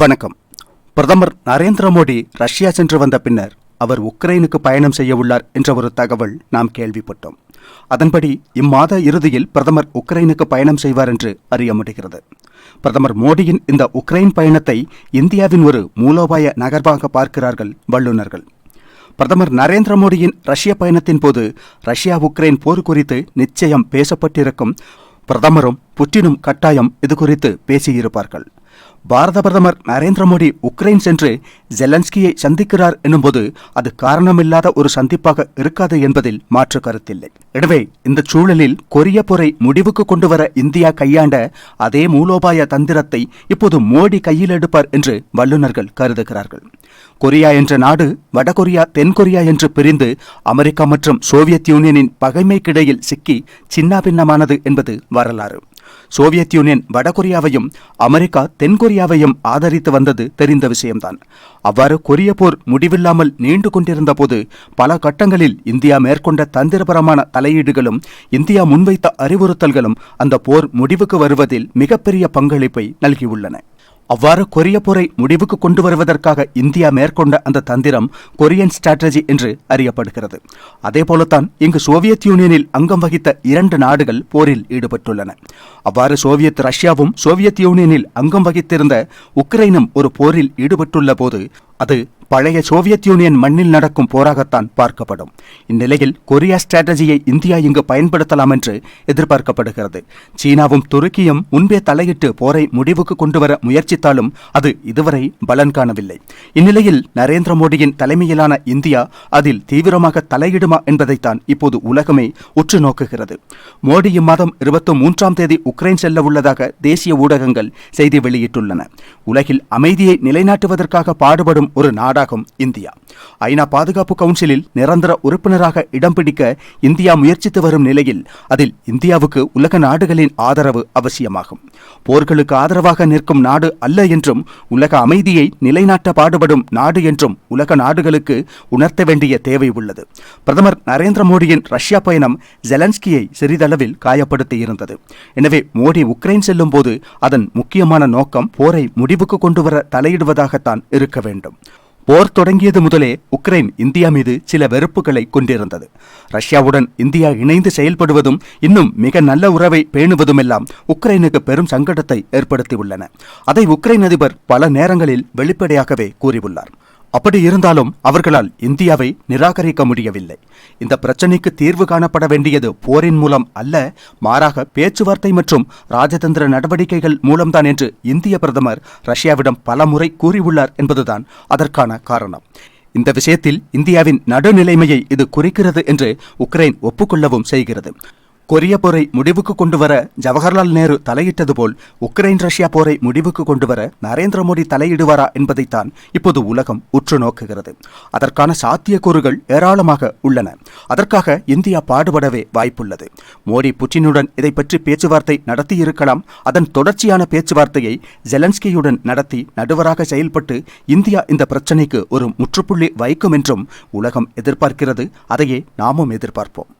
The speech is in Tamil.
வணக்கம். பிரதமர் நரேந்திர மோடி ரஷ்யா சென்று வந்த பின்னர் அவர் உக்ரைனுக்கு பயணம் செய்ய உள்ளார் என்ற ஒரு தகவல் நாம் கேள்விப்பட்டோம். அதன்படி இம்மாத இறுதியில் பிரதமர் உக்ரைனுக்கு பயணம் செய்வார் என்று அறிய முடிகிறது. பிரதமர் மோடியின் இந்த உக்ரைன் பயணத்தை இந்தியாவின் ஒரு மூலோபாய நகர்வாக பார்க்கிறார்கள் வல்லுநர்கள். பிரதமர் நரேந்திர மோடியின் ரஷ்ய பயணத்தின் போது ரஷ்யா உக்ரைன் போர் குறித்து நிச்சயம் பேசப்பட்டிருக்கும். பிரதமரும் புட்டினும் கட்டாயம் இது குறித்து பேசியிருப்பார்கள். பாரத பிரதமர் நரேந்திர மோடி உக்ரைன் சென்று ஜெலன்ஸ்கியை சந்திக்கிறார் என்னும்போது அது காரணமில்லாத ஒரு சந்திப்பாக இருக்காது என்பதில் மாற்று கருத்தில்லை. எனவே இந்த சூழலில் கொரிய போரை முடிவுக்கு கொண்டு வர இந்தியா கையாண்ட அதே மூலோபாய தந்திரத்தை இப்போது மோடி கையில் எடுப்பார் என்று வல்லுநர்கள் கருதுகிறார்கள். கொரியா என்ற நாடு வடகொரியா தென்கொரியா என்று பிரிந்து அமெரிக்கா மற்றும் சோவியத் யூனியனின் பகைமைக்கிடையில் சிக்கி சின்னாபின்னமானது என்பது வரலாறு. சோவியத் யூனியன் வடகொரியாவையும் அமெரிக்கா தென்கொரியாவையும் ஆதரித்து வந்தது தெரிந்த விஷயம்தான். அவ்வாறு கொரிய போர் முடிவில்லாமல் நீண்டு கொண்டிருந்த போது பல கட்டங்களில் இந்தியா மேற்கொண்ட தந்திரபரமான தலையீடுகளும் இந்தியா முன்வைத்த அறிவுறுத்தல்களும் அந்த போர் முடிவுக்கு வருவதில் மிகப்பெரிய பங்களிப்பை நல்கியுள்ளன. அவ்வாறு கொரிய போரை முடிவுக்கு கொண்டு வருவதற்காக இந்தியா மேற்கொண்ட அந்த தந்திரம் கொரியன் ஸ்ட்ராட்டஜி என்று அறியப்படுகிறது. அதேபோலத்தான் இங்கு சோவியத் யூனியனில் அங்கம் வகித்த இரண்டு நாடுகள் போரில் ஈடுபட்டுள்ளன. அவ்வாறு சோவியத் ரஷ்யாவும் சோவியத் யூனியனில் அங்கம் வகித்திருந்த உக்ரைனும் ஒரு போரில் ஈடுபட்டுள்ள போது அது பழைய சோவியத் யூனியன் மண்ணில் நடக்கும் போராகத்தான் பார்க்கப்படும். இந்நிலையில் கொரியா ஸ்ட்ராட்டஜியை இந்தியா இங்கு பயன்படுத்தலாம் என்று எதிர்பார்க்கப்படுகிறது. சீனாவும் துருக்கியும் முன்பே தலையிட்டு போரை முடிவுக்கு கொண்டுவர முயற்சித்தாலும் அது இதுவரை பலன் காணவில்லை. இந்நிலையில் நரேந்திர மோடியின் தலைமையிலான இந்தியா அதில் தீவிரமாக தலையிடுமா என்பதைத்தான் இப்போது உலகமே உற்று நோக்குகிறது. மோடி இம்மாதம் இருபத்தி மூன்றாம் தேதி உக்ரைன் செல்ல உள்ளதாக தேசிய ஊடகங்கள் செய்தி வெளியிட்டுள்ளன. உலகில் அமைதியை நிலைநாட்டுவதற்காக பாடுபடும் ஒரு நாடாகும் இந்தியா. ஐநா பாதுகாப்பு கவுன்சிலில் நிரந்தர உறுப்பினராக இடம் பிடிக்க இந்தியா முயற்சித்து வரும் நிலையில் அதில் இந்தியாவுக்கு உலக நாடுகளின் ஆதரவு அவசியமாகும். போர்களுக்கு ஆதரவாக நிற்கும் நாடு அல்ல என்றும் உலக அமைதியை நிலைநாட்ட பாடுபடும் நாடு என்றும் உலக நாடுகளுக்கு உணர்த்த வேண்டிய தேவை உள்ளது. பிரதமர் நரேந்திர மோடியின் ரஷ்யா பயணம் ஜெலன்ஸ்கியை சிறிதளவில் காயப்படுத்தி இருந்தது எனவே மோடி உக்ரைன் செல்லும் போது அதன் முக்கியமான நோக்கம் போரை முடிவுக்கு கொண்டுவர தலையிடுவதாகத்தான் இருக்க வேண்டும். போர் தொடங்கியது முதலே உக்ரைன் இந்தியா மீது சில வெறுப்புகளை கொண்டிருந்தது. ரஷ்யாவுடன் இந்தியா இணைந்து செயல்படுவதும் இன்னும் மிக நல்ல உறவை பேணுவதுமெல்லாம் உக்ரைனுக்கு பெரும் சங்கடத்தை ஏற்படுத்தியுள்ளன. அதை உக்ரைன் அதிபர் பல நேரங்களில் வெளிப்படையாகவே கூறியுள்ளார். அப்படி இருந்தாலும் அவர்களால் இந்தியாவை நிராகரிக்க முடியவில்லை. இந்த பிரச்சினைக்கு தீர்வு காணப்பட வேண்டியது போரின் மூலம் அல்ல மாறாக பேச்சுவார்த்தை மற்றும் ராஜதந்திர நடவடிக்கைகள் மூலம்தான் என்று இந்திய பிரதமர் ரஷ்யாவிடம் பல முறை கூறியுள்ளார் என்பதுதான் அதற்கான காரணம். இந்த விஷயத்தில் இந்தியாவின் நடுநிலைமையை இது குறிக்கிறது என்று உக்ரைன் ஒப்புக்கொள்ளவும் செய்கிறது. கொரிய போரை முடிவுக்கு கொண்டு வர ஜவஹர்லால் நேரு தலையிட்டது போல் உக்ரைன் ரஷ்யா போரை முடிவுக்கு கொண்டு வர நரேந்திர மோடி தலையிடுவாரா என்பதைத்தான் இப்போது உலகம் உற்று நோக்குகிறது. அதற்கான சாத்தியக்கூறுகள் ஏராளமாக உள்ளன. அதற்காக இந்தியா பாடுபடவே வாய்ப்புள்ளது. மோடி புட்டினுடன் இதை பற்றி பேச்சுவார்த்தை நடத்தியிருக்கலாம் அதன் தொடர்ச்சியான பேச்சுவார்த்தையை ஜெலன்ஸ்கியுடன் நடத்தி நடுவராக செயல்பட்டு இந்தியா இந்த பிரச்சினைக்கு ஒரு முற்றுப்புள்ளி வைக்கும் என்றும் உலகம் எதிர்பார்க்கிறது. அதையே நாமும் எதிர்பார்ப்போம்.